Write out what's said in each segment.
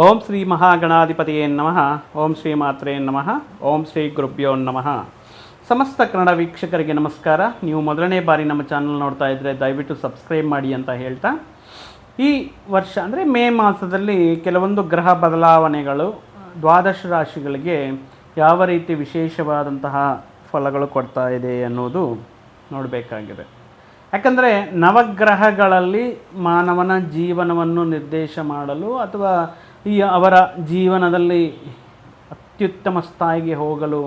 ಓಂ ಶ್ರೀ ಮಹಾಗಣಾಧಿಪತಿಯೇ ನಮಃ. ಓಂ ಶ್ರೀ ಮಾತ್ರೇ ನಮಃ. ಓಂ ಶ್ರೀ ಗುರುಭ್ಯೋ ನಮಃ. ಸಮಸ್ತ ಕನ್ನಡ ವೀಕ್ಷಕರಿಗೆ ನಮಸ್ಕಾರ. ನೀವು ಮೊದಲನೇ ಬಾರಿ ನಮ್ಮ ಚಾನಲ್ ನೋಡ್ತಾ ಇದ್ದರೆ ದಯವಿಟ್ಟು ಸಬ್ಸ್ಕ್ರೈಬ್ ಮಾಡಿ ಅಂತ ಹೇಳ್ತಾ. ಈ ವರ್ಷ ಅಂದರೆ ಮೇ ಮಾಸದಲ್ಲಿ ಕೆಲವೊಂದು ಗ್ರಹ ಬದಲಾವಣೆಗಳು, ದ್ವಾದಶ ರಾಶಿಗಳಿಗೆ ಯಾವ ರೀತಿ ವಿಶೇಷವಾದಂತಹ ಫಲಗಳು ಕೊಡ್ತಾ ಇದೆ ಅನ್ನೋದು ನೋಡಬೇಕಾಗಿದೆ. ಯಾಕಂದರೆ ನವಗ್ರಹಗಳಲ್ಲಿ ಮಾನವನ ಜೀವನವನ್ನು ನಿರ್ದೇಶ ಮಾಡಲು ಅಥವಾ ಈ ಅವರ ಜೀವನದಲ್ಲಿ ಅತ್ಯುತ್ತಮ ಸ್ಥಾಯಿಗೆ ಹೋಗಲು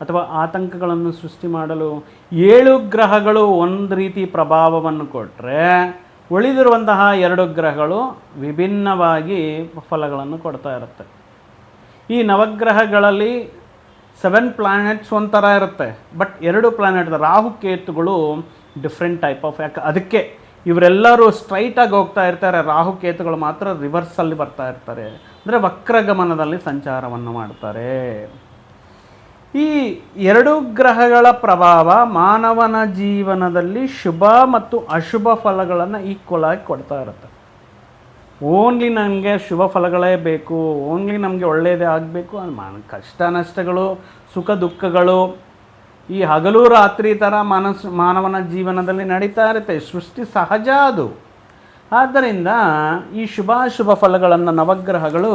ಅಥವಾ ಆತಂಕಗಳನ್ನು ಸೃಷ್ಟಿ ಮಾಡಲು ಏಳು ಗ್ರಹಗಳು ಒಂದು ರೀತಿ ಪ್ರಭಾವವನ್ನು ಕೊಟ್ಟರೆ ಉಳಿದಿರುವಂತಹ ಎರಡು ಗ್ರಹಗಳು ವಿಭಿನ್ನವಾಗಿ ಫಲಗಳನ್ನು ಕೊಡ್ತಾ ಇರುತ್ತೆ. ಈ ನವಗ್ರಹಗಳಲ್ಲಿ ಸೆವೆನ್ ಪ್ಲಾನೆಟ್ಸ್ ಒಂಥರ ಇರುತ್ತೆ ಬಟ್ ಎರಡು ಪ್ಲಾನೆಟ್ ರಾಹು ಕೇತುಗಳು ಡಿಫ್ರೆಂಟ್ ಟೈಪ್ ಆಫ್ ಯಾಕೆ ಅದಕ್ಕೆ ಇವರೆಲ್ಲರೂ ಸ್ಟ್ರೈಟಾಗಿ ಹೋಗ್ತಾ ಇರ್ತಾರೆ. ರಾಹು ಕೇತುಗಳು ಮಾತ್ರ ರಿವರ್ಸಲ್ಲಿ ಬರ್ತಾ ಇರ್ತಾರೆ. ಅಂದರೆ ವಕ್ರಗಮನದಲ್ಲಿ ಸಂಚಾರವನ್ನು ಮಾಡ್ತಾರೆ. ಈ ಎರಡು ಗ್ರಹಗಳ ಪ್ರಭಾವ ಮಾನವನ ಜೀವನದಲ್ಲಿ ಶುಭ ಮತ್ತು ಅಶುಭ ಫಲಗಳನ್ನು ಈಕ್ವಲ್ ಆಗಿ ಕೊಡ್ತಾ ಇರುತ್ತೆ. ಓನ್ಲಿ ನನಗೆ ಶುಭ ಫಲಗಳೇ ಬೇಕು. ಓನ್ಲಿ ನಮಗೆ ಒಳ್ಳೆಯದೇ ಆಗಬೇಕು. ಮಾನ ಕಷ್ಟ ನಷ್ಟಗಳು, ಸುಖ ದುಃಖಗಳು ಈ ಹಗಲು ರಾತ್ರಿ ಥರ ಮನಸ್ ಮಾನವನ ಜೀವನದಲ್ಲಿ ನಡೀತಾ ಇರುತ್ತೆ. ಸೃಷ್ಟಿ ಸಹಜ ಅದು. ಆದ್ದರಿಂದ ಈ ಶುಭಾಶುಭ ಫಲಗಳನ್ನು ನವಗ್ರಹಗಳು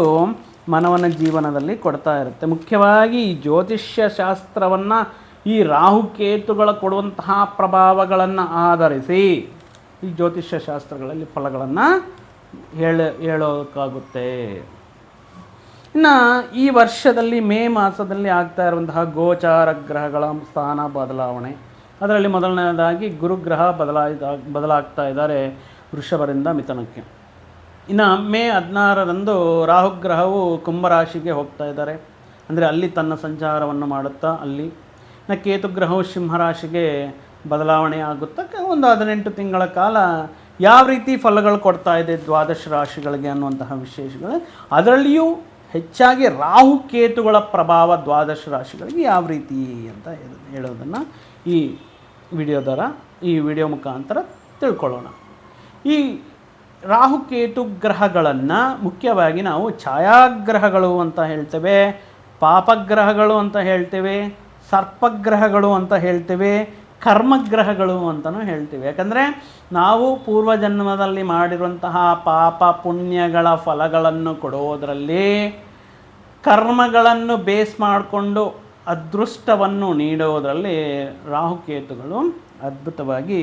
ಮಾನವನ ಜೀವನದಲ್ಲಿ ಕೊಡ್ತಾ ಇರುತ್ತೆ. ಮುಖ್ಯವಾಗಿ ಈ ಜ್ಯೋತಿಷ್ಯ ಶಾಸ್ತ್ರವನ್ನು ಈ ರಾಹುಕೇತುಗಳ ಕೊಡುವಂತಹ ಪ್ರಭಾವಗಳನ್ನು ಆಧರಿಸಿ ಈ ಜ್ಯೋತಿಷ್ಯ ಶಾಸ್ತ್ರಗಳಲ್ಲಿ ಫಲಗಳನ್ನು ಹೇಳ ಹೇಳೋಕ್ಕಾಗುತ್ತೆ ಇನ್ನು ಈ ವರ್ಷದಲ್ಲಿ ಮೇ ಮಾಸದಲ್ಲಿ ಆಗ್ತಾ ಇರುವಂತಹ ಗೋಚಾರ ಗ್ರಹಗಳ ಸ್ಥಾನ ಬದಲಾವಣೆ. ಅದರಲ್ಲಿ ಮೊದಲನೆಯದಾಗಿ ಗುರುಗ್ರಹ ಬದಲಾಯಿತ, ಬದಲಾಗ್ತಾ ಇದ್ದಾರೆ ವೃಷಭರಿಂದ ಮಿಥುನಕ್ಕೆ. ಇನ್ನು ಮೇ ಹದಿನಾರರಂದು ರಾಹುಗ್ರಹವು ಕುಂಭರಾಶಿಗೆ ಹೋಗ್ತಾ ಇದ್ದಾರೆ. ಅಂದರೆ ಅಲ್ಲಿ ತನ್ನ ಸಂಚಾರವನ್ನು ಮಾಡುತ್ತಾ, ಅಲ್ಲಿ. ಇನ್ನು ಕೇತುಗ್ರಹವು ಸಿಂಹರಾಶಿಗೆ ಬದಲಾವಣೆ ಆಗುತ್ತಾ, ಒಂದು ಹದಿನೆಂಟು ತಿಂಗಳ ಕಾಲ ಯಾವ ರೀತಿ ಫಲಗಳು ಕೊಡ್ತಾ ಇದೆ ದ್ವಾದಶ ರಾಶಿಗಳಿಗೆ ಅನ್ನುವಂತಹ ವಿಶೇಷಗಳು. ಅದರಲ್ಲಿಯೂ ಹೆಚ್ಚಾಗಿ ರಾಹು ಕೇತುಗಳ ಪ್ರಭಾವ ದ್ವಾದಶ ರಾಶಿಗಳಿಗೆ ಯಾವ ರೀತಿ ಅಂತ ಹೇಳ- ಹೇಳೋದನ್ನು ಈ ವಿಡಿಯೋದರ ಈ ವಿಡಿಯೋ ಮುಖಾಂತರ ತಿಳ್ಕೊಳ್ಳೋಣ. ಈ ರಾಹುಕೇತು ಗ್ರಹಗಳನ್ನು ಮುಖ್ಯವಾಗಿ ನಾವು ಛಾಯಾಗ್ರಹಗಳು ಅಂತ ಹೇಳ್ತೇವೆ, ಪಾಪಗ್ರಹಗಳು ಅಂತ ಹೇಳ್ತೇವೆ, ಸರ್ಪಗ್ರಹಗಳು ಅಂತ ಹೇಳ್ತೇವೆ, ಕರ್ಮಗ್ರಹಗಳು ಅಂತಲೂ ಹೇಳ್ತೀವಿ. ಯಾಕಂದರೆ ನಾವು ಪೂರ್ವಜನ್ಮದಲ್ಲಿ ಮಾಡಿರುವಂತಹ ಪಾಪ ಪುಣ್ಯಗಳ ಫಲಗಳನ್ನು ಕೊಡೋದರಲ್ಲಿ ಕರ್ಮಗಳನ್ನು ಬೇಸ್ ಮಾಡಿಕೊಂಡು ಅದೃಷ್ಟವನ್ನು ನೀಡೋದರಲ್ಲಿ ರಾಹುಕೇತುಗಳು ಅದ್ಭುತವಾಗಿ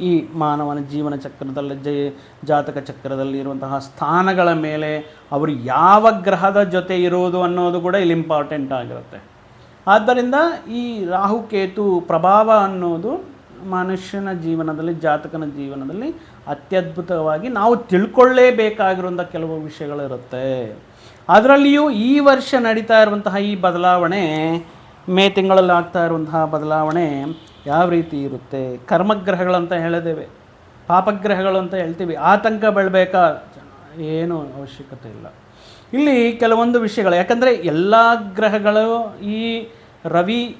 ಈ ಮಾನವನ ಜೀವನ ಚಕ್ರದಲ್ಲಿ, ಜೈ, ಜಾತಕ ಚಕ್ರದಲ್ಲಿ ಇರುವಂತಹ ಸ್ಥಾನಗಳ ಮೇಲೆ ಅವರು ಯಾವ ಗ್ರಹದ ಜೊತೆ ಇರುವುದು ಅನ್ನೋದು ಕೂಡ ಇಲ್ಲಿ ಇಂಪಾರ್ಟೆಂಟ್ ಆಗಿರುತ್ತೆ. ಆದ್ದರಿಂದ ಈ ರಾಹುಕೇತು ಪ್ರಭಾವ ಅನ್ನೋದು ಮನುಷ್ಯನ ಜೀವನದಲ್ಲಿ, ಜಾತಕನ ಜೀವನದಲ್ಲಿ ಅತ್ಯದ್ಭುತವಾಗಿ ನಾವು ತಿಳ್ಕೊಳ್ಳೇಬೇಕಾಗಿರುವಂಥ ಕೆಲವು ವಿಷಯಗಳಿರುತ್ತೆ. ಅದರಲ್ಲಿಯೂ ಈ ವರ್ಷ ನಡೀತಾ ಇರುವಂತಹ ಈ ಬದಲಾವಣೆ ಮೇ ತಿಂಗಳಲ್ಲಿ ಆಗ್ತಾ ಇರುವಂತಹ ಬದಲಾವಣೆ ಯಾವ ರೀತಿ ಇರುತ್ತೆ? ಕರ್ಮಗ್ರಹಗಳಂತ ಹೇಳಿದ್ದೇವೆ ಪಾಪಗ್ರಹಗಳು ಅಂತ ಹೇಳ್ತೀವಿ. ಆತಂಕ ಬೆಳಬೇಕಾ? ಏನು ಅವಶ್ಯಕತೆ ಇಲ್ಲ. ಇಲ್ಲಿ ಕೆಲವೊಂದು ವಿಷಯಗಳು, ಯಾಕಂದರೆ ಎಲ್ಲ ಗ್ರಹಗಳು ಈ ರವಿ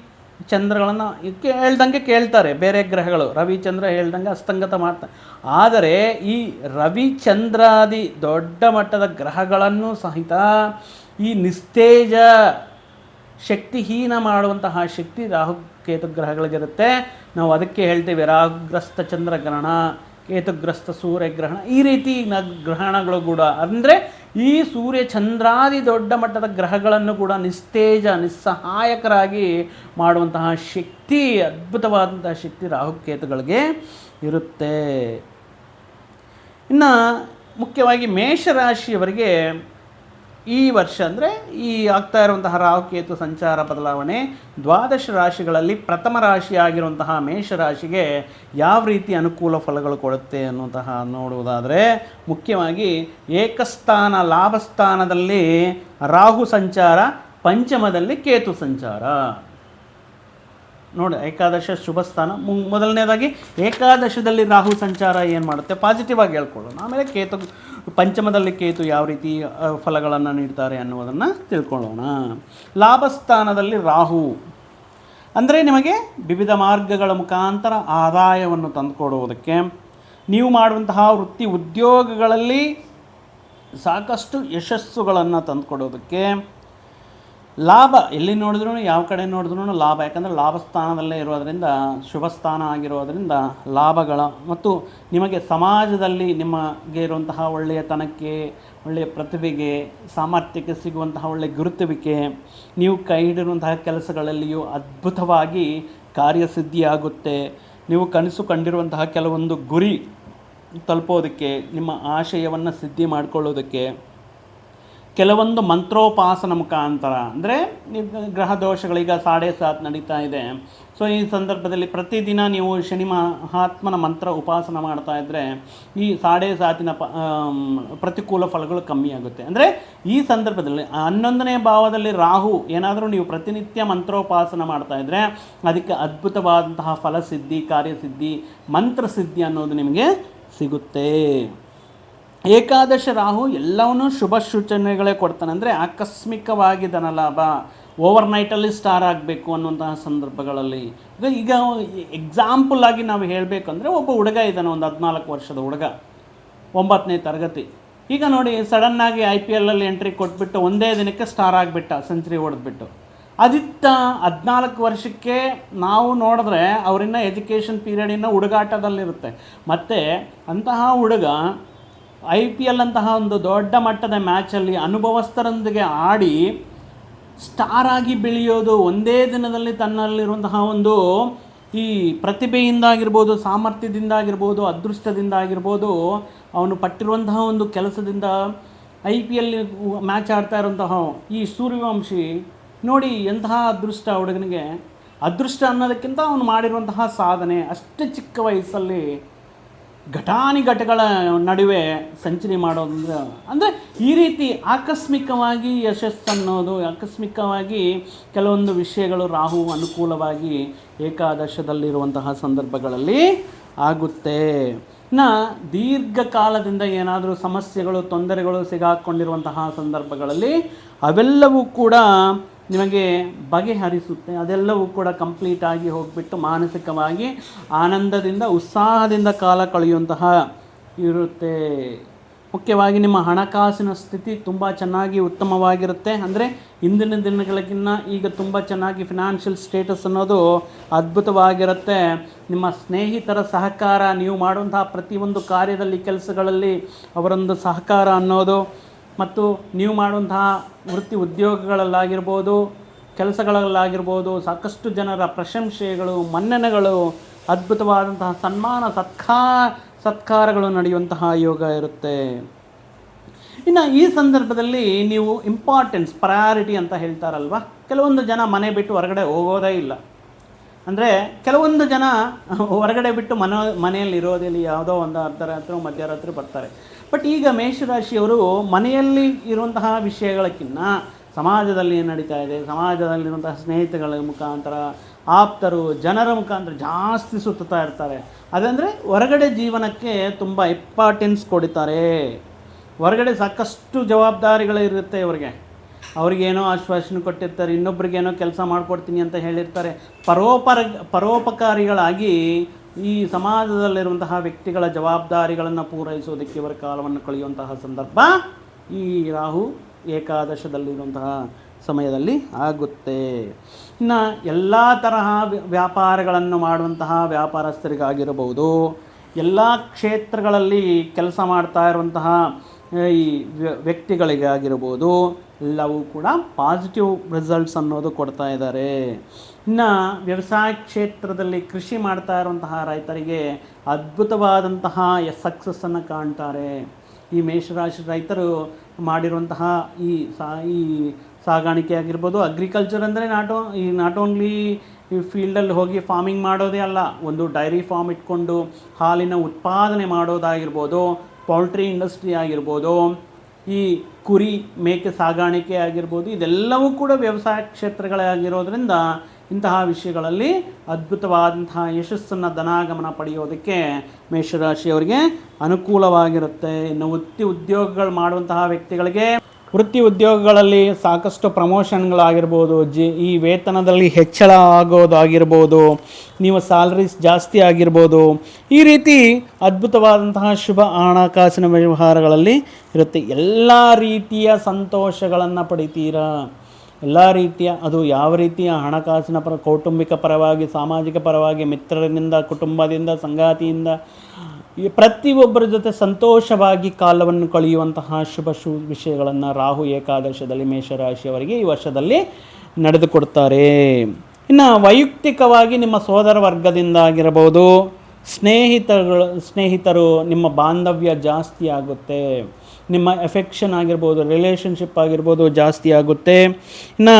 ಚಂದ್ರಗಳನ್ನು ಹೇಳ್ದಂಗೆ ಕೇಳ್ತಾರೆ. ಬೇರೆ ಗ್ರಹಗಳು. ರವಿಚಂದ್ರ ಹೇಳ್ದಂಗೆ ಅಸ್ತಂಗತ ಮಾಡ್ತಾರೆ ಆದರೆ ಈ ರವಿಚಂದ್ರಾದಿ ದೊಡ್ಡ ಮಟ್ಟದ ಗ್ರಹಗಳನ್ನು ಸಹಿತ ಈ ನಿಸ್ತೇಜ ಶಕ್ತಿಹೀನ ಮಾಡುವಂತಹ ಶಕ್ತಿ ರಾಹು ಕೇತು ಗ್ರಹಗಳಿಗಿರುತ್ತೆ. ನಾವು ಅದಕ್ಕೆ ಹೇಳ್ತೇವೆ ರಾಹುಗ್ರಸ್ತ ಚಂದ್ರಗ್ರಹಣ ಕೇತುಗ್ರಸ್ತ ಸೂರ್ಯಗ್ರಹಣ ಈ ರೀತಿ ನ ಗ್ರಹಣಗಳು ಕೂಡ. ಅಂದರೆ ಈ ಸೂರ್ಯ ಚಂದ್ರಾದಿ ದೊಡ್ಡ ಮಟ್ಟದ ಗ್ರಹಗಳನ್ನು ಕೂಡ ನಿಸ್ತೇಜ, ನಿಸ್ಸಹಾಯಕರಾಗಿ ಮಾಡುವಂತಹ ಶಕ್ತಿ, ಅದ್ಭುತವಾದಂತಹ ಶಕ್ತಿ ರಾಹುಕೇತುಗಳಿಗೆ ಇರುತ್ತೆ. ಇನ್ನು ಮುಖ್ಯವಾಗಿ ಮೇಷರಾಶಿಯವರಿಗೆ ಈ ವರ್ಷ ಅಂದರೆ ಈ ಆಗ್ತಾ ಇರುವಂತಹ ರಾಹುಕೇತು ಸಂಚಾರ ಬದಲಾವಣೆ ದ್ವಾದಶ ರಾಶಿಗಳಲ್ಲಿ ಪ್ರಥಮ ರಾಶಿ ಆಗಿರುವಂತಹ ಮೇಷರಾಶಿಗೆ ಯಾವ ರೀತಿ ಅನುಕೂಲ ಫಲಗಳು ಕೊಡುತ್ತೆ ಅನ್ನುವಂತಹ ನೋಡುವುದಾದರೆ ಮುಖ್ಯವಾಗಿ ಏಕಸ್ಥಾನ ಲಾಭಸ್ಥಾನದಲ್ಲಿ ರಾಹು ಸಂಚಾರ, ಪಂಚಮದಲ್ಲಿ ಕೇತು ಸಂಚಾರ. ನೋಡಿ, ಏಕಾದಶ ಶುಭ ಸ್ಥಾನ. ಮೊದಲನೇದಾಗಿ, ಏಕಾದಶದಲ್ಲಿ ರಾಹು ಸಂಚಾರ ಏನು ಮಾಡುತ್ತೆ? ಪಾಸಿಟಿವ್ ಆಗಿ ಹೇಳ್ಕೊಳ್ಳೋಣ. ಆಮೇಲೆ ಕೇತು, ಪಂಚಮದಲ್ಲಿ ಕೇತು ಯಾವ ರೀತಿ ಫಲಗಳನ್ನು ನೀಡ್ತಾರೆ ಅನ್ನುವುದನ್ನು ತಿಳ್ಕೊಳ್ಳೋಣ. ಲಾಭಸ್ಥಾನದಲ್ಲಿ ರಾಹು. ಅಂದರೆ ನಿಮಗೆ ವಿವಿಧ ಮಾರ್ಗಗಳ ಮುಖಾಂತರ ಆದಾಯವನ್ನು ತಂದುಕೊಡುವುದಕ್ಕೆ ನೀವು ಮಾಡುವಂತಹ ವೃತ್ತಿ ಉದ್ಯೋಗಗಳಲ್ಲಿ ಸಾಕಷ್ಟು ಯಶಸ್ಸುಗಳನ್ನು ತಂದುಕೊಡೋದಕ್ಕೆ ಲಾಭ, ಎಲ್ಲಿ ನೋಡಿದ್ರೂ ಯಾವ ಕಡೆ ನೋಡಿದ್ರೂ ಲಾಭ. ಯಾಕಂದರೆ ಲಾಭ ಸ್ಥಾನದಲ್ಲೇ ಇರೋದರಿಂದ, ಶುಭ ಸ್ಥಾನ ಆಗಿರೋದರಿಂದ ಲಾಭಗಳ, ಮತ್ತು ನಿಮಗೆ ಸಮಾಜದಲ್ಲಿ ನಿಮಗೆ ಇರುವಂತಹ ಒಳ್ಳೆಯತನಕ್ಕೆ ಒಳ್ಳೆಯ ಪ್ರತಿಭೆಗೆ, ಸಾಮರ್ಥ್ಯಕ್ಕೆ ಸಿಗುವಂತಹ ಒಳ್ಳೆಯ ಗುರುತುವಿಕೆ, ನೀವು ಕೈ ಹಿಡಿರುವಂತಹ ಕೆಲಸಗಳಲ್ಲಿಯೂ ಅದ್ಭುತವಾಗಿ ಕಾರ್ಯಸಿದ್ಧಿಯಾಗುತ್ತೆ. ನೀವು ಕನಸು ಕಂಡಿರುವಂತಹ ಕೆಲವೊಂದು ಗುರಿ ತಲುಪೋದಕ್ಕೆ, ನಿಮ್ಮ ಆಶಯವನ್ನು ಸಿದ್ಧಿ ಮಾಡಿಕೊಳ್ಳೋದಕ್ಕೆ ಕೆಲವೊಂದು ಮಂತ್ರೋಪಾಸನ ಮುಖಾಂತರ, ಅಂದರೆ ಗ್ರಹ ದೋಷಗಳೀಗ ಸಾಡೆ ಸಾತ್ ನಡೀತಾ ಇದೆ. ಸೊ ಈ ಸಂದರ್ಭದಲ್ಲಿ ಪ್ರತಿದಿನ ನೀವು ಶನಿ ಮಹಾತ್ಮನ ಮಂತ್ರ ಉಪಾಸನ ಮಾಡ್ತಾ ಇದ್ದರೆ ಈ ಸಾಡೆ ಸಾತಿನ ಪ ಪ್ರತಿಕೂಲ ಫಲಗಳು ಕಮ್ಮಿ ಆಗುತ್ತೆ. ಅಂದರೆ ಈ ಸಂದರ್ಭದಲ್ಲಿ ಹನ್ನೊಂದನೇ ಭಾವದಲ್ಲಿ ರಾಹು ಏನಾದರೂ ನೀವು ಪ್ರತಿನಿತ್ಯ ಮಂತ್ರೋಪಾಸನ ಮಾಡ್ತಾ ಇದ್ದರೆ ಅದಕ್ಕೆ ಅದ್ಭುತವಾದಂತಹ ಫಲಸಿದ್ಧಿ, ಕಾರ್ಯಸಿದ್ಧಿ, ಮಂತ್ರಸಿದ್ಧಿ ಅನ್ನೋದು ನಿಮಗೆ ಸಿಗುತ್ತೆ. ಏಕಾದಶ ರಾಹು ಎಲ್ಲವನ್ನೂ ಶುಭ ಸೂಚನೆಗಳೇ ಕೊಡ್ತಾನೆ. ಅಂದರೆ ಆಕಸ್ಮಿಕವಾಗಿ ಧನಲಾಭ ಓವರ್ ನೈಟಲ್ಲಿ ಸ್ಟಾರ್ ಆಗಬೇಕು ಅನ್ನುವಂತಹ ಸಂದರ್ಭಗಳಲ್ಲಿ. ಈಗ ಎಕ್ಸಾಂಪಲ್ ಆಗಿ ನಾವು ಹೇಳಬೇಕಂದ್ರೆ ಒಬ್ಬ ಹುಡುಗ ಇದ್ದಾನೆ, ಒಂದು ಹದಿನಾಲ್ಕು ವರ್ಷದ ಹುಡುಗ, ಒಂಬತ್ತನೇ ತರಗತಿ. ಈಗ ನೋಡಿ ಸಡನ್ನಾಗಿ ಐ ಪಿ ಎಲ್ಲಲ್ಲಿ ಎಂಟ್ರಿ ಕೊಟ್ಬಿಟ್ಟು ಒಂದೇ ದಿನಕ್ಕೆ ಸ್ಟಾರ್ ಆಗಿಬಿಟ್ಟ ಸೆಂಚುರಿ ಹೊಡೆದ್ಬಿಟ್ಟು ಅದಿತ್ತ ಹದಿನಾಲ್ಕು ವರ್ಷಕ್ಕೆ ನಾವು ನೋಡಿದ್ರೆ ಅವರಿನ್ನ ಎಜುಕೇಷನ್ ಪೀರಿಯಡಿನ ಹುಡುಗಾಟದಲ್ಲಿರುತ್ತೆ. ಮತ್ತು ಅಂತಹ ಹುಡುಗ ಐ ಪಿ ಎಲ್ ಅಂತಹ ಒಂದು ದೊಡ್ಡ ಮಟ್ಟದ ಮ್ಯಾಚಲ್ಲಿ ಅನುಭವಸ್ಥರೊಂದಿಗೆ ಆಡಿ ಸ್ಟಾರ್ ಆಗಿ ಬೆಳೆಯೋದು ಒಂದೇ ದಿನದಲ್ಲಿ ತನ್ನಲ್ಲಿರುವಂತಹ ಒಂದು ಈ ಪ್ರತಿಭೆಯಿಂದ ಆಗಿರ್ಬೋದು ಅದೃಷ್ಟದಿಂದ ಆಗಿರ್ಬೋದು ಅವನು ಪಟ್ಟಿರುವಂತಹ ಒಂದು ಕೆಲಸದಿಂದ ಐ ಪಿ ಎಲ್ ಮ್ಯಾಚ್ ಆಡ್ತಾ ಇರುವಂತಹ ಈ ಸೂರ್ಯವಂಶಿ ನೋಡಿ ಎಂತಹ ಅದೃಷ್ಟ ಹುಡುಗನಿಗೆ. ಅದೃಷ್ಟ ಅನ್ನೋದಕ್ಕಿಂತ ಅವನು ಮಾಡಿರುವಂತಹ ಸಾಧನೆ ಅಷ್ಟು ಚಿಕ್ಕ ವಯಸ್ಸಲ್ಲಿ ಘಟಾನಿಘಟಗಳ ನಡುವೆ ಸಂಚರಿ ಮಾಡೋದಂದ್ರೆ, ಅಂದರೆ ಈ ರೀತಿ ಆಕಸ್ಮಿಕವಾಗಿ ಯಶಸ್ಸು ಅನ್ನೋದು, ಆಕಸ್ಮಿಕವಾಗಿ ಕೆಲವೊಂದು ವಿಷಯಗಳು ರಾಹು ಅನುಕೂಲವಾಗಿ ಏಕಾದಶದಲ್ಲಿರುವಂತಹ ಸಂದರ್ಭಗಳಲ್ಲಿ ಆಗುತ್ತೆ. ಇನ್ನು ದೀರ್ಘಕಾಲದಿಂದ ಏನಾದರೂ ಸಮಸ್ಯೆಗಳು, ತೊಂದರೆಗಳು ಸಿಗಾಕೊಂಡಿರುವಂತಹ ಸಂದರ್ಭಗಳಲ್ಲಿ ಅವೆಲ್ಲವೂ ಕೂಡ ನಿಮಗೆ ಬಗೆಹರಿಸುತ್ತೆ. ಅದೆಲ್ಲವೂ ಕೂಡ ಕಂಪ್ಲೀಟ್ ಆಗಿ ಹೋಗಿಬಿಟ್ಟು ಮಾನಸಿಕವಾಗಿ ಆನಂದದಿಂದ, ಉತ್ಸಾಹದಿಂದ ಕಾಲ ಕಳೆಯುವಂತಹ ಇರುತ್ತೆ. ಮುಖ್ಯವಾಗಿ ನಿಮ್ಮ ಹಣಕಾಸಿನ ಸ್ಥಿತಿ ತುಂಬ ಚೆನ್ನಾಗಿ ಉತ್ತಮವಾಗಿರುತ್ತೆ. ಅಂದರೆ ಇಂದಿನ ದಿನಗಳಿಗಿನ್ನ ಈಗ ತುಂಬ ಚೆನ್ನಾಗಿ ಫಿನಾನ್ಷಿಯಲ್ ಸ್ಟೇಟಸ್ ಅನ್ನೋದು ಅದ್ಭುತವಾಗಿರುತ್ತೆ. ನಿಮ್ಮ ಸ್ನೇಹಿತರ ಸಹಕಾರ, ನೀವು ಮಾಡುವಂತಹ ಪ್ರತಿಯೊಂದು ಕಾರ್ಯದಲ್ಲಿ, ಕೆಲಸಗಳಲ್ಲಿ ಅವರೊಂದು ಸಹಕಾರ ಅನ್ನೋದು ಮತ್ತು ನೀವು ಮಾಡುವಂತಹ ವೃತ್ತಿ ಉದ್ಯೋಗಗಳಲ್ಲಾಗಿರ್ಬೋದು, ಕೆಲಸಗಳಲ್ಲಾಗಿರ್ಬೋದು, ಸಾಕಷ್ಟು ಜನರ ಪ್ರಶಂಸೆಗಳು, ಮನ್ನಣೆಗಳು, ಅದ್ಭುತವಾದಂತಹ ಸನ್ಮಾನ, ಸತ್ಕಾ, ಸತ್ಕಾರಗಳು ನಡೆಯುವಂತಹ ಯೋಗ ಇರುತ್ತೆ. ಇನ್ನು ಈ ಸಂದರ್ಭದಲ್ಲಿ ನೀವು ಇಂಪಾರ್ಟೆನ್ಸ್ ಪ್ರಯಾರಿಟಿ ಅಂತ ಹೇಳ್ತಾರಲ್ವ? ಕೆಲವೊಂದು ಜನ ಮನೆ ಬಿಟ್ಟು ಹೊರಗಡೆ ಹೋಗೋದೇ ಇಲ್ಲ. ಅಂದರೆ ಕೆಲವೊಂದು ಜನ ಹೊರಗಡೆ ಬಿಟ್ಟು ಮನ ಮನೆಯಲ್ಲಿ ಇರೋದಿಲ್ಲ ಯಾವುದೋ ಒಂದು ಅರ್ಧರಾತ್ರಿ ಮಧ್ಯರಾತ್ರಿ ಬರ್ತಾರೆ. ಬಟ್ ಈಗ ಮೇಷರಾಶಿಯವರು ಮನೆಯಲ್ಲಿ ಇರುವಂತಹ ವಿಷಯಗಳಕ್ಕಿನ್ನ ಸಮಾಜದಲ್ಲಿ ಏನು ನಡೀತಾ ಇದೆ? ಸಮಾಜದಲ್ಲಿರುವಂತಹ ಸ್ನೇಹಿತಗಳ ಮುಖಾಂತರ ಆಪ್ತರು ಜನರ ಮುಖಾಂತರ ಜಾಸ್ತಿ ಸುತ್ತುತ್ತಾ ಇರ್ತಾರೆ. ಅದಂದರೆ ಹೊರಗಡೆ ಜೀವನಕ್ಕೆ ತುಂಬ ಇಂಪಾರ್ಟೆನ್ಸ್ ಕೊಡುತ್ತಾರೆ. ಹೊರಗಡೆ ಸಾಕಷ್ಟು ಜವಾಬ್ದಾರಿಗಳಿರುತ್ತೆ ಅವ್ರಿಗೆ ಅವ್ರಿಗೇನೋ ಆಶ್ವಾಸನೆ ಕೊಟ್ಟಿರ್ತಾರೆ, ಇನ್ನೊಬ್ರಿಗೇನೋ ಕೆಲಸ ಮಾಡಿಕೊಡ್ತೀನಿ ಅಂತ ಹೇಳಿರ್ತಾರೆ. ಪರೋಪರ, ಪರೋಪಕಾರಿಗಳಾಗಿ ಈ ಸಮಾಜದಲ್ಲಿರುವಂತಹ ವ್ಯಕ್ತಿಗಳ ಜವಾಬ್ದಾರಿಗಳನ್ನು ಪೂರೈಸೋದಕ್ಕೆ ಇವರ ಕಾಲವನ್ನು ಕಳೆಯುವಂತಹ ಸಂದರ್ಭ ಈ ರಾಹು ಏಕಾದಶದಲ್ಲಿರುವಂತಹ ಸಮಯದಲ್ಲಿ ಆಗುತ್ತೆ. ಇನ್ನು ಎಲ್ಲ ತರಹ ವ್ಯಾಪಾರಗಳನ್ನು ಮಾಡುವಂತಹ ವ್ಯಾಪಾರಸ್ಥರಿಗಾಗಿರಬಹುದು. ಎಲ್ಲ ಕ್ಷೇತ್ರಗಳಲ್ಲಿ ಕೆಲಸ ಮಾಡ್ತಾ ಇರುವಂತಹ ಈ ವ್ಯಕ್ತಿಗಳಿಗೆ ವ್ಯಕ್ತಿಗಳಿಗಾಗಿರ್ಬೋದು ಎಲ್ಲವೂ ಕೂಡ ಪಾಸಿಟಿವ್ ರಿಸಲ್ಟ್ಸ್ ಅನ್ನೋದು ಕೊಡ್ತಾ ಇದ್ದಾರೆ. ಇನ್ನು ವ್ಯವಸಾಯ ಕ್ಷೇತ್ರದಲ್ಲಿ ಕೃಷಿ ಮಾಡ್ತಾ ಇರುವಂತಹ ರೈತರಿಗೆ ಅದ್ಭುತವಾದಂತಹ ಸಕ್ಸಸ್ಸನ್ನು ಕಾಣ್ತಾರೆ. ಈ ಮೇಷರಾಶಿ ರೈತರು ಮಾಡಿರುವಂತಹ ಈ ಸಾ, ಈ ಸಾಗಾಣಿಕೆ ಆಗಿರ್ಬೋದು ಅಗ್ರಿಕಲ್ಚರ್ ಅಂದರೆ ನಾಟ್ ಈ ನಾಟ್ ಓನ್ಲಿ ಈ ಫೀಲ್ಡಲ್ಲಿ ಹೋಗಿ ಫಾರ್ಮಿಂಗ್ ಮಾಡೋದೇ ಅಲ್ಲ, ಒಂದು ಡೈರಿ ಫಾರ್ಮ್ ಇಟ್ಕೊಂಡು ಹಾಲಿನ ಉತ್ಪಾದನೆ ಮಾಡೋದಾಗಿರ್ಬೋದು ಪೌಲ್ಟ್ರಿ ಇಂಡಸ್ಟ್ರಿ ಆಗಿರ್ಬೋದು ಈ ಕುರಿ ಮೇಕೆ ಸಾಗಾಣಿಕೆ ಆಗಿರ್ಬೋದು, ಇದೆಲ್ಲವೂ ಕೂಡ ವ್ಯವಸಾಯ ಕ್ಷೇತ್ರಗಳೇ ಆಗಿರೋದ್ರಿಂದ ಇಂತಹ ವಿಷಯಗಳಲ್ಲಿ ಅದ್ಭುತವಾದಂತಹ ಯಶಸ್ಸನ್ನು ಧನಾಗಮನ ಪಡೆಯೋದಕ್ಕೆ ಮೇಷರಾಶಿಯವರಿಗೆ ಅನುಕೂಲವಾಗಿರುತ್ತೆ ಇನ್ನು ವೃತ್ತಿ ಉದ್ಯೋಗಗಳು ಮಾಡುವಂತಹ ವ್ಯಕ್ತಿಗಳಿಗೆ ವೃತ್ತಿ ಉದ್ಯೋಗಗಳಲ್ಲಿ ಸಾಕಷ್ಟು ಪ್ರಮೋಷನ್ಗಳಾಗಿರ್ಬೋದು, ಜಿ, ಈ ವೇತನದಲ್ಲಿ ಹೆಚ್ಚಳ ಆಗೋದಾಗಿರ್ಬೋದು, ನೀವು ಸ್ಯಾಲ್ರೀಸ್ ಜಾಸ್ತಿ ಆಗಿರ್ಬೋದು, ಈ ರೀತಿ ಅದ್ಭುತವಾದಂತಹ ಶುಭ ಹಣಕಾಸಿನ ವ್ಯವಹಾರಗಳಲ್ಲಿ ಇರುತ್ತೆ. ಎಲ್ಲ ರೀತಿಯ ಸಂತೋಷಗಳನ್ನು ಪಡಿತೀರಾ? ಎಲ್ಲ ರೀತಿಯ, ಅದು ಯಾವ ರೀತಿಯ ಹಣಕಾಸಿನ ಪರ, ಕೌಟುಂಬಿಕ ಪರವಾಗಿ, ಸಾಮಾಜಿಕ ಪರವಾಗಿ, ಮಿತ್ರರಿಂದ, ಕುಟುಂಬದಿಂದ, ಸಂಗಾತಿಯಿಂದ ಈ ಪ್ರತಿಯೊಬ್ಬರ ಜೊತೆ ಸಂತೋಷವಾಗಿ ಕಾಲವನ್ನು ಕಳೆಯುವಂತಹ ಶುಭ ಶು ವಿಷಯಗಳನ್ನು ರಾಹು ಏಕಾದಶದಲ್ಲಿ ಮೇಷರಾಶಿಯವರಿಗೆ ಈ ವರ್ಷದಲ್ಲಿ ನಡೆದುಕೊಡ್ತಾರೆ. ಇನ್ನು ವೈಯಕ್ತಿಕವಾಗಿ ನಿಮ್ಮ ಸೋದರ ವರ್ಗದಿಂದ ಆಗಿರಬಹುದು. ಸ್ನೇಹಿತರುಗಳು, ಸ್ನೇಹಿತರು ನಿಮ್ಮ ಬಾಂಧವ್ಯ ಜಾಸ್ತಿ ಆಗುತ್ತೆ. ನಿಮ್ಮ ಎಫೆಕ್ಷನ್ ಆಗಿರ್ಬೋದು ರಿಲೇಷನ್ಶಿಪ್ ಆಗಿರ್ಬೋದು ಜಾಸ್ತಿ ಆಗುತ್ತೆ. ಇನ್ನು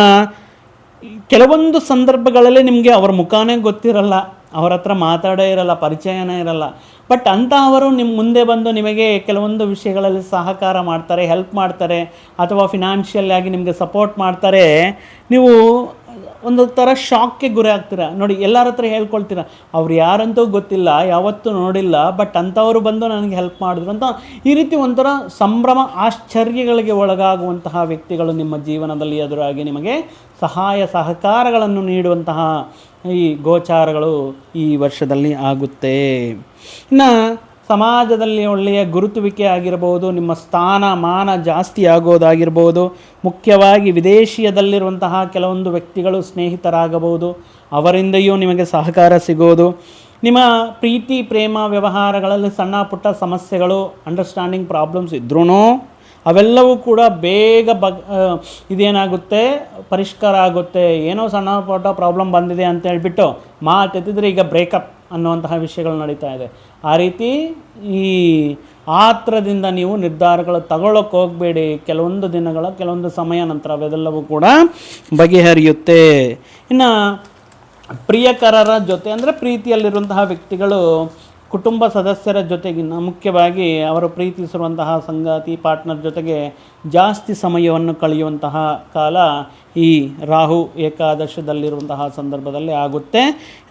ಕೆಲವೊಂದು ಸಂದರ್ಭಗಳಲ್ಲಿ ನಿಮಗೆ ಅವರ ಮುಖಾನೇ ಗೊತ್ತಿರಲ್ಲ, ಅವರ ಹತ್ರ ಮಾತಾಡೇ ಇರಲ್ಲ, ಪರಿಚಯನೇ ಇರಲ್ಲ. ಬಟ್ ಅಂತಹವರು ನಿಮ್ಮ ಮುಂದೆ ಬಂದು ನಿಮಗೆ ಕೆಲವೊಂದು ವಿಷಯಗಳಲ್ಲಿ ಸಹಕಾರ ಮಾಡ್ತಾರೆ ಹೆಲ್ಪ್ ಮಾಡ್ತಾರೆ, ಅಥವಾ ಫಿನಾನ್ಷಿಯಲ್ ಆಗಿ ನಿಮಗೆ ಸಪೋರ್ಟ್ ಮಾಡ್ತಾರೆ, ನೀವು ಒಂದು ಥರ ಶಾಕ್ಗೆ ಗುರಿ ಆಗ್ತೀರಾ? ನೋಡಿ, ಎಲ್ಲರ ಹತ್ರ ಹೇಳ್ಕೊಳ್ತೀರಾ, ಅವ್ರು ಯಾರಂತೂ ಗೊತ್ತಿಲ್ಲ, ಯಾವತ್ತೂ ನೋಡಿಲ್ಲ ಬಟ್ ಅಂಥವ್ರು ಬಂದು ನನಗೆ ಹೆಲ್ಪ್ ಮಾಡಿದ್ರು ಅಂತ ಈ ರೀತಿ ಒಂಥರ ಸಂಭ್ರಮ, ಆಶ್ಚರ್ಯಗಳಿಗೆ ಒಳಗಾಗುವಂತಹ ವ್ಯಕ್ತಿಗಳು ನಿಮ್ಮ ಜೀವನದಲ್ಲಿ ಎದುರಾಗಿ ನಿಮಗೆ ಸಹಾಯ, ಸಹಕಾರಗಳನ್ನು ನೀಡುವಂತಹ ಈ ಗೋಚಾರಗಳು ಈ ವರ್ಷದಲ್ಲಿ ಆಗುತ್ತೆ. ಇನ್ನು ಸಮಾಜದಲ್ಲಿ ಒಳ್ಳೆಯ ಗುರುತುವಿಕೆ ಆಗಿರ್ಬೋದು ನಿಮ್ಮ ಸ್ಥಾನ, ಮಾನ ಜಾಸ್ತಿ ಆಗೋದಾಗಿರ್ಬೋದು ಮುಖ್ಯವಾಗಿ ವಿದೇಶಿಯದಲ್ಲಿರುವಂತಹ ಕೆಲವೊಂದು ವ್ಯಕ್ತಿಗಳು ಸ್ನೇಹಿತರಾಗಬಹುದು. ಅವರಿಂದಯೂ ನಿಮಗೆ ಸಹಕಾರ ಸಿಗೋದು ನಿಮ್ಮ ಪ್ರೀತಿ, ಪ್ರೇಮ ವ್ಯವಹಾರಗಳಲ್ಲಿ ಸಣ್ಣ ಪುಟ್ಟ ಸಮಸ್ಯೆಗಳು ಅಂಡರ್ಸ್ಟ್ಯಾಂಡಿಂಗ್ ಪ್ರಾಬ್ಲಮ್ಸ್ ಇದ್ರೂ ಅವೆಲ್ಲವೂ ಕೂಡ ಬೇಗ ಬಗ್ ಇದೇನಾಗುತ್ತೆ? ಪರಿಷ್ಕಾರ ಆಗುತ್ತೆ. ಏನೋ ಸಣ್ಣ ಪುಟ್ಟ ಪ್ರಾಬ್ಲಮ್ ಬಂದಿದೆ ಅಂತ ಹೇಳಿಬಿಟ್ಟು ಮಾತೆತ್ತಿದ್ರೆ ಈಗ ಬ್ರೇಕಪ್ ಅನ್ನುವಂತಹ ವಿಷಯಗಳು ನಡೀತಾ ಇದೆ. ಆ ರೀತಿ ಈ ಆತ್ರದಿಂದ ನೀವು ನಿರ್ಧಾರಗಳು ತಗೊಳ್ಳೋಕೆ ಹೋಗಬೇಡಿ. ಕೆಲವೊಂದು ದಿನಗಳ, ಕೆಲವೊಂದು ಸಮಯ ನಂತರ ಅವೆಲ್ಲವೂ ಕೂಡ ಬಗೆಹರಿಯುತ್ತೆ. ಇನ್ನು ಪ್ರಿಯಕರರ ಜೊತೆ ಅಂದರೆ ಪ್ರೀತಿಯಲ್ಲಿರುವಂತಹ ವ್ಯಕ್ತಿಗಳು ಕುಟುಂಬ ಸದಸ್ಯರ ಜೊತೆಗಿನ ಮುಖ್ಯವಾಗಿ ಅವರು ಪ್ರೀತಿಸಿರುವಂತಹ ಸಂಗಾತಿ ಪಾರ್ಟ್ನರ್ ಜೊತೆಗೆ ಜಾಸ್ತಿ ಸಮಯವನ್ನು ಕಳೆಯುವಂತಹ ಕಾಲ ಈ ರಾಹು ಏಕಾದಶದಲ್ಲಿರುವಂತಹ ಸಂದರ್ಭದಲ್ಲಿ ಆಗುತ್ತೆ.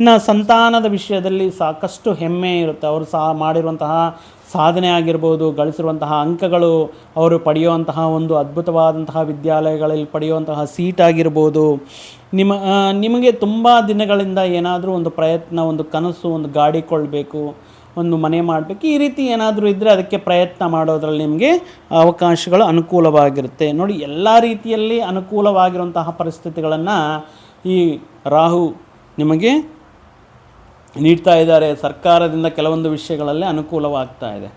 ಇನ್ನು ಸಂತಾನದ ವಿಷಯದಲ್ಲಿ ಸಾಕಷ್ಟು ಹೆಮ್ಮೆ ಇರುತ್ತೆ. ಅವರು ಸಹ ಮಾಡಿರುವಂತಹ ಸಾಧನೆ ಆಗಿರ್ಬೋದು, ಗಳಿಸಿರುವಂತಹ ಅಂಕಗಳು ಅವರು ಪಡೆಯುವಂತಹ ಒಂದು ಅದ್ಭುತವಾದಂತಹ ವಿದ್ಯಾಲಯಗಳಲ್ಲಿ ಪಡೆಯುವಂತಹ ಸೀಟ್ ಆಗಿರ್ಬೋದು. ನಿಮ್ಮ ನಿಮಗೆ ತುಂಬ ದಿನಗಳಿಂದ ಏನಾದರೂ ಒಂದು ಪ್ರಯತ್ನ, ಒಂದು ಕನಸು, ಒಂದು ಗಾಡಿ ಕೊಳ್ಳಬೇಕು. ಒಂದು ಮನೆ ಮಾಡಬೇಕು. ಈ ರೀತಿ ಏನಾದರೂ ಇದ್ದರೆ ಅದಕ್ಕೆ ಪ್ರಯತ್ನ ಮಾಡೋದ್ರಲ್ಲಿ ನಿಮಗೆ ಅವಕಾಶಗಳು ಅನುಕೂಲವಾಗಿರುತ್ತೆ. ನೋಡಿ, ಎಲ್ಲ ರೀತಿಯಲ್ಲಿ ಅನುಕೂಲವಾಗಿರುವಂತಹ ಪರಿಸ್ಥಿತಿಗಳನ್ನು ಈ ರಾಹು ನಿಮಗೆ ನೀಡ್ತಾ ಇದ್ದಾರೆ. ಸರ್ಕಾರದಿಂದ ಕೆಲವೊಂದು ವಿಷಯಗಳಲ್ಲಿ ಅನುಕೂಲವಾಗ್ತಾ ಇದೆ.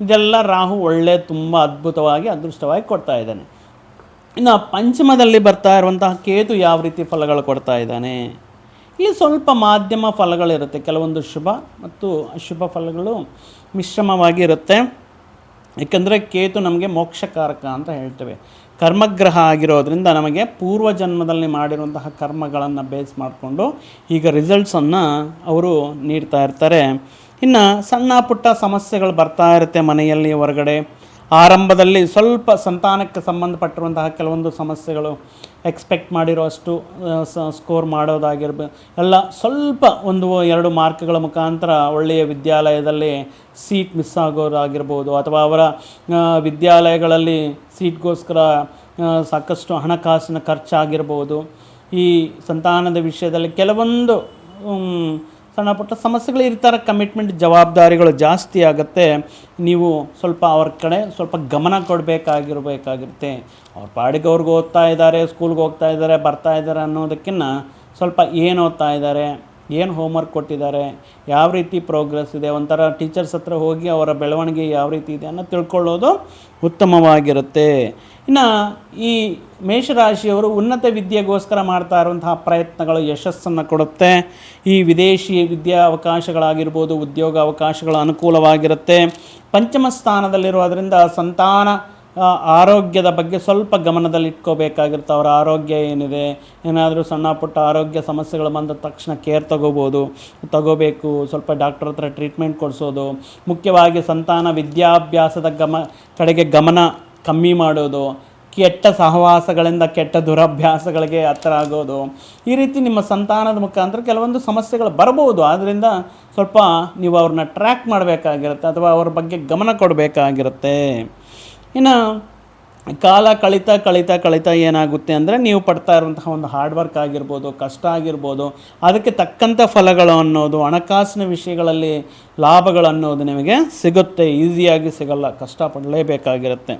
ಇದೆಲ್ಲ ರಾಹು ಒಳ್ಳೆ, ತುಂಬ ಅದ್ಭುತವಾಗಿ, ಅದೃಷ್ಟವಾಗಿ ಕೊಡ್ತಾ ಇದ್ದಾನೆ. ಇನ್ನು ಪಂಚಮದಲ್ಲಿ ಬರ್ತಾ ಇರುವಂತಹ ಕೇತು ಯಾವ ರೀತಿ ಫಲಗಳು ಕೊಡ್ತಾ ಇದ್ದಾನೆ? ಇಲ್ಲಿ ಸ್ವಲ್ಪ ಮಾಧ್ಯಮ ಫಲಗಳಿರುತ್ತೆ. ಕೆಲವೊಂದು ಶುಭ ಮತ್ತು ಅಶುಭ ಫಲಗಳು ಮಿಶ್ರಮವಾಗಿರುತ್ತೆ. ಏಕೆಂದರೆ ಕೇತು ನಮಗೆ ಮೋಕ್ಷಕಾರಕ ಅಂತ ಹೇಳ್ತೇವೆ. ಕರ್ಮಗ್ರಹ ಆಗಿರೋದ್ರಿಂದ ನಮಗೆ ಪೂರ್ವ ಜನ್ಮದಲ್ಲಿ ಮಾಡಿರುವಂತಹ ಕರ್ಮಗಳನ್ನು ಬೇಸ್ ಮಾಡಿಕೊಂಡು ಈಗ ರಿಸಲ್ಟ್ಸನ್ನು ಅವರು ನೀಡ್ತಾ ಇರ್ತಾರೆ. ಇನ್ನು ಸಣ್ಣ ಪುಟ್ಟ ಸಮಸ್ಯೆಗಳು ಬರ್ತಾ ಇರುತ್ತೆ ಮನೆಯಲ್ಲಿ ಹೊರಗಡೆ. ಆರಂಭದಲ್ಲಿ ಸ್ವಲ್ಪ ಸಂತಾನಕ್ಕೆ ಸಂಬಂಧಪಟ್ಟಿರುವಂತಹ ಕೆಲವೊಂದು ಸಮಸ್ಯೆಗಳು ಎಕ್ಸ್ಪೆಕ್ಟ್ ಮಾಡಿರೋ ಅಷ್ಟು ಸ್ಕೋರ್ ಮಾಡೋದಾಗಿರ್ಬೋದು ಎಲ್ಲ ಸ್ವಲ್ಪ ಒಂದು ಎರಡು ಮಾರ್ಕ್ಗಳ ಮುಖಾಂತರ ಒಳ್ಳೆಯ ವಿದ್ಯಾಲಯದಲ್ಲಿ ಸೀಟ್ ಮಿಸ್ ಆಗೋದಾಗಿರ್ಬೋದು, ಅಥವಾ ಅವರ ವಿದ್ಯಾಲಯಗಳಲ್ಲಿ ಸೀಟ್ಗೋಸ್ಕರ ಸಾಕಷ್ಟು ಹಣಕಾಸಿನ ಖರ್ಚಾಗಿರ್ಬೋದು. ಈ ಸಂತಾನದ ವಿಷಯದಲ್ಲಿ ಕೆಲವೊಂದು ಸಣ್ಣ ಪುಟ್ಟ ಸಮಸ್ಯೆಗಳು ಇರ್ತಾರೆ ಕಮಿಟ್ಮೆಂಟ್ ಜವಾಬ್ದಾರಿಗಳು ಜಾಸ್ತಿ ಆಗುತ್ತೆ. ನೀವು ಸ್ವಲ್ಪ ಅವ್ರ ಕಡೆ ಸ್ವಲ್ಪ ಗಮನ ಕೊಡಬೇಕಾಗಿರಬೇಕಾಗಿರುತ್ತೆ. ಅವ್ರ ಪಾಡಿಗೆ ಅವ್ರಿಗೆ ಓದ್ತಾ ಇದ್ದಾರೆ ಸ್ಕೂಲ್ಗೆ ಹೋಗ್ತಾ ಇದ್ದಾರೆ, ಬರ್ತಾ ಇದ್ದಾರೆ ಅನ್ನೋದಕ್ಕಿಂತ ಸ್ವಲ್ಪ ಏನು ಓದ್ತಾ ಇದ್ದಾರೆ, ಏನು ಹೋಮ್ವರ್ಕ್ ಕೊಟ್ಟಿದ್ದಾರೆ, ಯಾವ ರೀತಿ ಪ್ರೋಗ್ರೆಸ್ ಇದೆ, ಒಂಥರ ಟೀಚರ್ಸ್ ಹತ್ರ ಹೋಗಿ ಅವರ ಬೆಳವಣಿಗೆ ಯಾವ ರೀತಿ ಇದೆ ಅನ್ನೋ ತಿಳ್ಕೊಳ್ಳೋದು ಉತ್ತಮವಾಗಿರುತ್ತೆ. ಇನ್ನು ಈ ಮೇಷರಾಶಿಯವರು ಉನ್ನತ ವಿದ್ಯೆಗೋಸ್ಕರ ಮಾಡ್ತಾ ಇರುವಂತಹ ಪ್ರಯತ್ನಗಳು ಯಶಸ್ಸನ್ನು ಕೊಡುತ್ತೆ. ಈ ವಿದೇಶಿ ವಿದ್ಯಾ ಅವಕಾಶಗಳಾಗಿರ್ಬೋದು ಉದ್ಯೋಗ ಅವಕಾಶಗಳು ಅನುಕೂಲವಾಗಿರುತ್ತೆ. ಪಂಚಮ ಸ್ಥಾನದಲ್ಲಿರೋದ್ರಿಂದ ಸಂತಾನ ಆರೋಗ್ಯದ ಬಗ್ಗೆ ಸ್ವಲ್ಪ ಗಮನದಲ್ಲಿಟ್ಕೋಬೇಕಾಗಿರುತ್ತೆ. ಅವರ ಆರೋಗ್ಯ ಏನಿದೆ, ಏನಾದರೂ ಸಣ್ಣ ಪುಟ್ಟ ಆರೋಗ್ಯ ಸಮಸ್ಯೆಗಳು ಬಂದ ತಕ್ಷಣ ಕೇರ್ ತಗೋಬೋದು, ತಗೋಬೇಕು, ಸ್ವಲ್ಪ ಡಾಕ್ಟರ್ ಹತ್ರ ಟ್ರೀಟ್ಮೆಂಟ್ ಕೊಡಿಸೋದು. ಮುಖ್ಯವಾಗಿ ಸಂತಾನ ವಿದ್ಯಾಭ್ಯಾಸದ ಗಮ, ಕಡೆಗೆ ಗಮನ ಕಮ್ಮಿ ಮಾಡೋದು, ಕೆಟ್ಟ ಸಹವಾಸಗಳಿಂದ ಕೆಟ್ಟ ದುರಭ್ಯಾಸಗಳಿಗೆ ಹತ್ತಿರ ಆಗೋದು ಈ ರೀತಿ ನಿಮ್ಮ ಸಂತಾನದ ಮುಖಾಂತರ ಕೆಲವೊಂದು ಸಮಸ್ಯೆಗಳು ಬರಬಹುದು. ಆದ್ದರಿಂದ ಸ್ವಲ್ಪ ನೀವು ಅವ್ರನ್ನ ಟ್ರ್ಯಾಕ್ ಮಾಡಬೇಕಾಗಿರುತ್ತೆ ಅಥವಾ ಅವ್ರ ಬಗ್ಗೆ ಗಮನ ಕೊಡಬೇಕಾಗಿರುತ್ತೆ. ಇನ್ನು ಕಾಲ ಕಳೀತಾ ಕಳೀತಾ ಕಳೀತಾ ಏನಾಗುತ್ತೆ ಅಂದರೆ ನೀವು ಪಡ್ತಾ ಇರುವಂತಹ ಒಂದು ಹಾರ್ಡ್ ವರ್ಕ್ ಆಗಿರ್ಬೋದು, ಕಷ್ಟ ಆಗಿರ್ಬೋದು, ಅದಕ್ಕೆ ತಕ್ಕಂಥ ಫಲಗಳು ಅನ್ನೋದು, ಹಣಕಾಸಿನ ವಿಷಯಗಳಲ್ಲಿ ಲಾಭಗಳು ಅನ್ನೋದು ನಿಮಗೆ ಸಿಗುತ್ತೆ ಈಸಿಯಾಗಿ ಸಿಗಲ್ಲ, ಕಷ್ಟಪಡಲೇಬೇಕಾಗಿರುತ್ತೆ.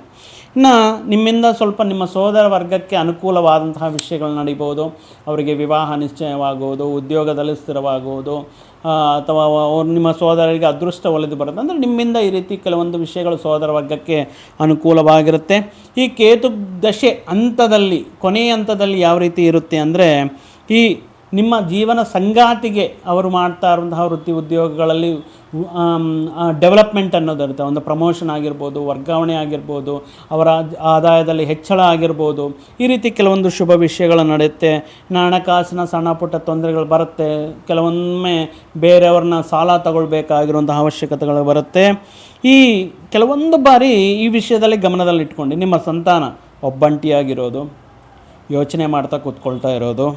ಇನ್ನು ನಿಮ್ಮಿಂದ ಸ್ವಲ್ಪ ನಿಮ್ಮ ಸೋದರ ವರ್ಗಕ್ಕೆ ಅನುಕೂಲವಾದಂತಹ ವಿಷಯಗಳು ನಡೀಬೋದು. ಅವರಿಗೆ ವಿವಾಹ ನಿಶ್ಚಯವಾಗುವುದು, ಉದ್ಯೋಗದಲ್ಲಿ ಸ್ಥಿರವಾಗುವುದು ಅಥವಾ ಅವ್ರು ನಿಮ್ಮ ಸೋದರರಿಗೆ ಅದೃಷ್ಟ ಒಲಿದು ಬರುತ್ತೆ. ಅಂದರೆ ನಿಮ್ಮಿಂದ ಈ ರೀತಿ ಕೆಲವೊಂದು ವಿಷಯಗಳು ಸೋದರ ವರ್ಗಕ್ಕೆ ಅನುಕೂಲವಾಗಿರುತ್ತೆ. ಈ ಕೇತು ದಶೆ ಹಂತದಲ್ಲಿ, ಕೊನೆಯ ಹಂತದಲ್ಲಿ ಯಾವ ರೀತಿ ಇರುತ್ತೆ ಅಂದರೆ, ಈ ನಿಮ್ಮ ಜೀವನ ಸಂಗಾತಿಗೆ ಅವರು ಮಾಡ್ತಾ ಇರುವಂತಹ ವೃತ್ತಿ ಉದ್ಯೋಗಗಳಲ್ಲಿ ಡೆವಲಪ್ಮೆಂಟ್ ಅನ್ನೋದು ಇರುತ್ತೆ. ಒಂದು ಪ್ರಮೋಷನ್ ಆಗಿರ್ಬೋದು, ವರ್ಗಾವಣೆ ಆಗಿರ್ಬೋದು, ಅವರ ಆದಾಯದಲ್ಲಿ ಹೆಚ್ಚಳ ಆಗಿರ್ಬೋದು. ಈ ರೀತಿ ಕೆಲವೊಂದು ಶುಭ ವಿಷಯಗಳು ನಡೆಯುತ್ತೆ. ಹಣಕಾಸಿನ ಸಣ್ಣ ಪುಟ್ಟ ತೊಂದರೆಗಳು ಬರುತ್ತೆ. ಕೆಲವೊಮ್ಮೆ ಬೇರೆಯವ್ರನ್ನ ಸಾಲ ತಗೊಳ್ಬೇಕಾಗಿರುವಂತಹ ಅವಶ್ಯಕತೆಗಳು ಬರುತ್ತೆ. ಈ ಕೆಲವೊಂದು ಬಾರಿ ಈ ವಿಷಯದಲ್ಲಿ ಗಮನದಲ್ಲಿಟ್ಕೊಂಡು ನಿಮ್ಮ ಸಂತಾನ ಒಬ್ಬಂಟಿಯಾಗಿರೋದು, ಯೋಚನೆ ಮಾಡ್ತಾ ಕೂತ್ಕೊಳ್ತಾ ಇರೋದು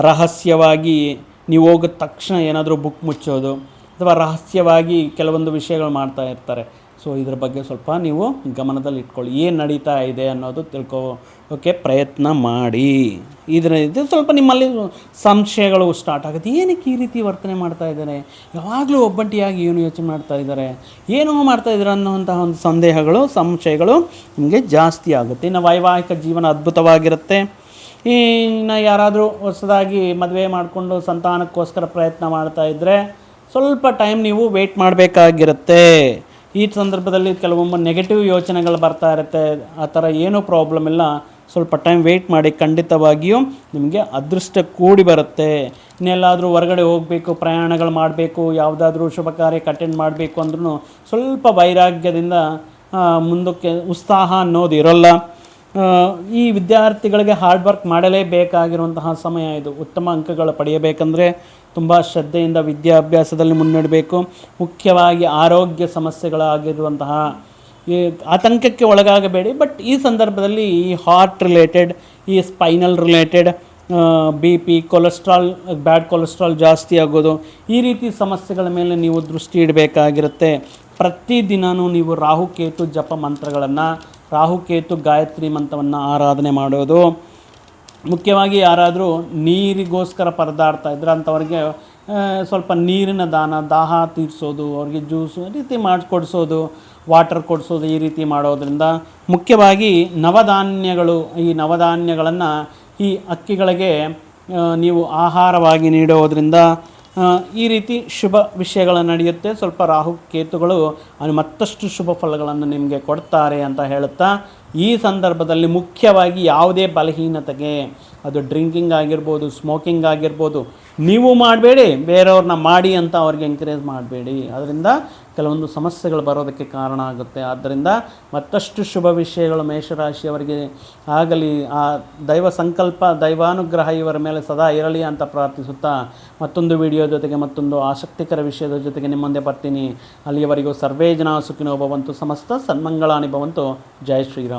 ರಹಸ್ಯವಾಗಿ ನೀವು ಹೋಗಿದ ತಕ್ಷಣ ಏನಾದರೂ ಬುಕ್ ಮುಚ್ಚೋದು ಅಥವಾ ರಹಸ್ಯವಾಗಿ ಕೆಲವೊಂದು ವಿಷಯಗಳು ಮಾಡ್ತಾ ಇರ್ತಾರೆ. ಸೊ ಇದ್ರ ಬಗ್ಗೆ ಸ್ವಲ್ಪ ನೀವು ಗಮನದಲ್ಲಿ ಇಟ್ಕೊಳ್ಳಿ. ಏನು ನಡೀತಾ ಇದೆ ಅನ್ನೋದು ತಿಳ್ಕೋಕ್ಕೆ ಪ್ರಯತ್ನ ಮಾಡಿ. ಇದರ, ಇದು ಸ್ವಲ್ಪ ನಿಮ್ಮಲ್ಲಿ ಸಂಶಯಗಳು ಸ್ಟಾರ್ಟ್ ಆಗುತ್ತೆ. ಏನಕ್ಕೆ ಈ ರೀತಿ ವರ್ತನೆ ಮಾಡ್ತಾ ಇದ್ದಾರೆ? ಯಾವಾಗಲೂ ಒಬ್ಬಂಟಿಯಾಗಿ ಏನು ಯೋಚನೆ ಮಾಡ್ತಾ ಇದ್ದಾರೆ? ಏನೋ ಮಾಡ್ತಾ ಇದ್ದಾರೆ ಅನ್ನೋವಂತಹ ಒಂದು ಸಂದೇಹಗಳು, ಸಂಶಯಗಳು ನಿಮಗೆ ಜಾಸ್ತಿ ಆಗುತ್ತೆ. ಇನ್ನು ವೈವಾಹಿಕ ಜೀವನ ಅದ್ಭುತವಾಗಿರುತ್ತೆ. ಇನ್ನು ಯಾರಾದರೂ ಹೊಸದಾಗಿ ಮದುವೆ ಮಾಡಿಕೊಂಡು ಸಂತಾನಕ್ಕೋಸ್ಕರ ಪ್ರಯತ್ನ ಮಾಡ್ತಾ ಇದ್ದರೆ ಸ್ವಲ್ಪ ಟೈಮ್ ನೀವು ವೆಯ್ಟ್ ಮಾಡಬೇಕಾಗಿರುತ್ತೆ. ಈ ಸಂದರ್ಭದಲ್ಲಿ ಕೆಲವೊಮ್ಮೆ ನೆಗೆಟಿವ್ ಯೋಚನೆಗಳು ಬರ್ತಾ ಇರುತ್ತೆ. ಆ ಥರ ಏನೂ ಪ್ರಾಬ್ಲಮ್ ಇಲ್ಲ. ಸ್ವಲ್ಪ ಟೈಮ್ ವೆಯ್ಟ್ ಮಾಡಿ ಖಂಡಿತವಾಗಿಯೂ ನಿಮಗೆ ಅದೃಷ್ಟ ಕೂಡಿ ಬರುತ್ತೆ. ಇನ್ನೆಲ್ಲಾದರೂ ಹೊರಗಡೆ ಹೋಗಬೇಕು, ಪ್ರಯಾಣಗಳು ಮಾಡಬೇಕು, ಯಾವುದಾದ್ರೂ ಶುಭ ಕಾರ್ಯ ಅಟೆಂಡ್ ಮಾಡಬೇಕು ಅಂದ್ರೂ ಸ್ವಲ್ಪ ವೈರಾಗ್ಯದಿಂದ ಮುಂದಕ್ಕೆ ಉತ್ಸಾಹ ಅನ್ನೋದು ಇರೋಲ್ಲ. ಈ ವಿದ್ಯಾರ್ಥಿಗಳಿಗೆ ಹಾರ್ಡ್ ವರ್ಕ್ ಮಾಡಲೇಬೇಕಾಗಿರುವಂತಹ ಸಮಯ ಇದು. ಉತ್ತಮ ಅಂಕಗಳು ಪಡೆಯಬೇಕಂದ್ರೆ ತುಂಬ ಶ್ರದ್ಧೆಯಿಂದ ವಿದ್ಯಾಭ್ಯಾಸದಲ್ಲಿ ಮುನ್ನಡಬೇಕು. ಮುಖ್ಯವಾಗಿ ಆರೋಗ್ಯ ಸಮಸ್ಯೆಗಳಾಗಿರುವಂತಹ ಈ ಆತಂಕಕ್ಕೆ ಒಳಗಾಗಬೇಡಿ. ಬಟ್ ಈ ಸಂದರ್ಭದಲ್ಲಿ ಈ ಹಾರ್ಟ್ ರಿಲೇಟೆಡ್ ಈ spinal related B P cholesterol bad cholesterol ಜಾಸ್ತಿ ಆಗೋದು, ಈ ರೀತಿ ಸಮಸ್ಯೆಗಳ ಮೇಲೆ ನೀವು ದೃಷ್ಟಿ ಇಡಬೇಕಾಗಿರುತ್ತೆ. ಪ್ರತಿದಿನವೂ ನೀವು ರಾಹುಕೇತು ಜಪ ಮಂತ್ರಗಳನ್ನು ರಾಹುಕೇತು ಗಾಯತ್ರಿ ಮಂತ್ರವನ್ನು ಆರಾಧನೆ ಮಾಡೋದು. ಮುಖ್ಯವಾಗಿ ಯಾರಾದರೂ ನೀರಿಗೋಸ್ಕರ ಪರದಾಡ್ತಾ ಇದ್ರೆ ಅಂಥವ್ರಿಗೆ ಸ್ವಲ್ಪ ನೀರಿನ ದಾನ, ದಾಹ ತೀರಿಸೋದು, ಅವ್ರಿಗೆ ಜ್ಯೂಸು ರೀತಿ ಮಾಡಿಕೊಡಿಸೋದು, ವಾಟರ್ ಕೊಡಿಸೋದು ಈ ರೀತಿ ಮಾಡೋದರಿಂದ ಮುಖ್ಯವಾಗಿ ನವಧಾನ್ಯಗಳು, ಈ ನವಧಾನ್ಯಗಳನ್ನು ಈ ಅಕ್ಕಿಗಳಿಗೆ ನೀವು ಆಹಾರವಾಗಿ ನೀಡೋದ್ರಿಂದ ಈ ರೀತಿ ಶುಭ ವಿಷಯಗಳು ನಡೆಯುತ್ತೆ. ಸ್ವಲ್ಪ ರಾಹು ಕೇತುಗಳು ಮತ್ತಷ್ಟು ಶುಭ ಫಲಗಳನ್ನು ನಿಮಗೆ ಕೊಡ್ತಾರೆ ಅಂತ ಹೇಳುತ್ತಾ, ಈ ಸಂದರ್ಭದಲ್ಲಿ ಮುಖ್ಯವಾಗಿ ಯಾವುದೇ ಬಲಹೀನತೆಗೆ, ಅದು ಡ್ರಿಂಕಿಂಗ್ ಆಗಿರ್ಬೋದು, ಸ್ಮೋಕಿಂಗ್ ಆಗಿರ್ಬೋದು, ನೀವು ಮಾಡಬೇಡಿ, ಬೇರೆಯವ್ರನ್ನ ಮಾಡಿ ಅಂತ ಅವ್ರಿಗೆ ಎಂಕರೇಜ್ ಮಾಡಬೇಡಿ. ಅದರಿಂದ ಕೆಲವೊಂದು ಸಮಸ್ಯೆಗಳು ಬರೋದಕ್ಕೆ ಕಾರಣ ಆಗುತ್ತೆ. ಆದ್ದರಿಂದ ಮತ್ತಷ್ಟು ಶುಭ ವಿಷಯಗಳು ಮೇಷರಾಶಿಯವರಿಗೆ ಆಗಲಿ. ಆ ದೈವ ಸಂಕಲ್ಪ, ದೈವಾನುಗ್ರಹ ಇವರ ಮೇಲೆ ಸದಾ ಇರಲಿ ಅಂತ ಪ್ರಾರ್ಥಿಸುತ್ತಾ ಮತ್ತೊಂದು ವಿಡಿಯೋ ಜೊತೆಗೆ ಮತ್ತೊಂದು ಆಸಕ್ತಿಕರ ವಿಷಯದ ಜೊತೆಗೆ ನಿಮ್ಮ ಮುಂದೆ ಬರ್ತೀನಿ. ಅಲ್ಲಿಯವರೆಗೂ ಸರ್ವೇ ಜನ ಸುಖಿನೋ ಭವಂತು, ಸಮಸ್ತ ಸನ್ಮಂಗಳಾನಿ ಭವಂತು. ಜಯ ಶ್ರೀರಾಮ್.